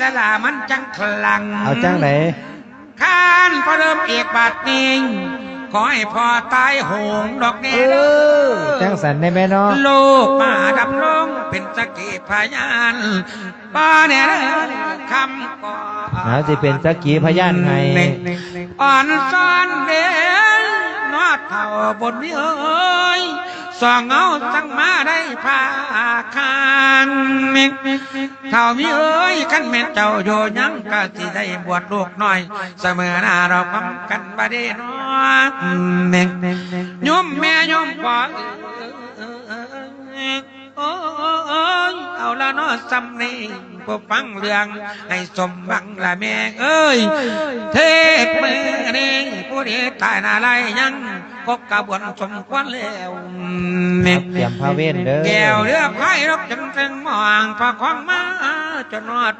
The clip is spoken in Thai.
สลามันจังพลังเอาจังไหนข้านพอเริ่มเอกบาทนิงขอให้พ่อตายโหงดอกแน่เอเด้อจังสันได้ไหมเนาะโลกมาดำลงเป็นสกกีพยานป้าเนี่ยเด้อคำก่อนเอาสิเป็นสักขีพยานให้อ่อนซ้อนเด่นนอดเท่าบนนี้เอ้ยสองเงาตั้งมาได้พาคานเท่ามีเอ้ยกันแม่นเจ้าโยยังก็สิได้บวชลูกน้อย เสมอหน้าเราพร้อมกันบาดเนาะโยมแม่โยมพ่อโอ้ยเอาละเนาะสำนีบ่ฟังเรื่อง ให้สมหวังละแม่เอ้ย เทศมือนี้ผู้ดีตายนาไรยังพบกระบวนสมควรแล้วครับเตรียมพาเว้นเด้อแก้วเรือพายรบจนถึงหมองพระของมาจนนอด